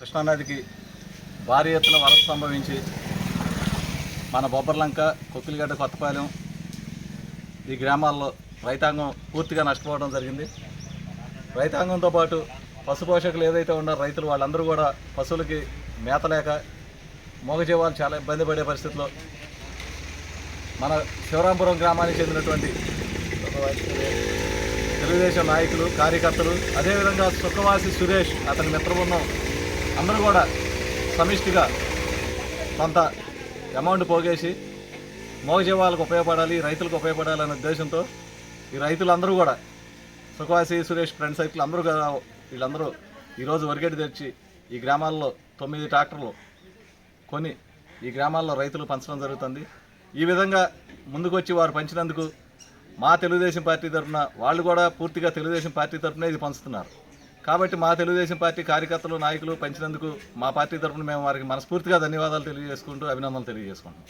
కృష్ణానదికి భారీ ఎత్తున వరద సంభవించి మన బొబ్బర్లంక కొక్కిలిగడ్డ కొత్తపాలెం ఈ గ్రామాల్లో రైతాంగం పూర్తిగా నష్టపోవడం జరిగింది. రైతాంగంతో పాటు పశు పోషకులు ఏదైతే ఉన్నారో రైతులు వాళ్ళందరూ కూడా పశువులకి మేత లేక మూగజీవాలు చాలా ఇబ్బంది పడే పరిస్థితిలో మన శివరాంపురం గ్రామానికి చెందినటువంటి తెలుగుదేశం నాయకులు కార్యకర్తలు అదేవిధంగా సుఖవాసి సురేష్ అతని మిత్రబృందం అందరూ కూడా సమిష్టిగా కొంత అమౌంట్ పోగేసి మోగజీవాలకు ఉపయోగపడాలి రైతులకు ఉపయోగపడాలి అనే ఉద్దేశంతో ఈ రైతులందరూ కూడా సుఖవాసి సురేష్ ఫ్రెండ్ సైకిల్ అందరూ కూడా వీళ్ళందరూ ఈరోజు వరిగడ్డి తెచ్చి ఈ గ్రామాల్లో తొమ్మిది ట్రాక్టర్లు కొని ఈ గ్రామాల్లో రైతులు పంచడం జరుగుతుంది. ఈ విధంగా ముందుకొచ్చి వారు పంచినందుకు మా తెలుగుదేశం పార్టీ తరఫున వాళ్ళు కూడా పూర్తిగా తెలుగుదేశం పార్టీ తరఫున ఇది పంచుతున్నారు. కాబట్టి మా తెలుగుదేశం పార్టీ కార్యకర్తలు నాయకులు పంచినందుకు మా పార్టీ తరఫున మేము వారికి మనస్ఫూర్తిగా ధన్యవాదాలు తెలియజేసుకుంటూ అభినందనలు తెలియజేసుకుంటున్నాం.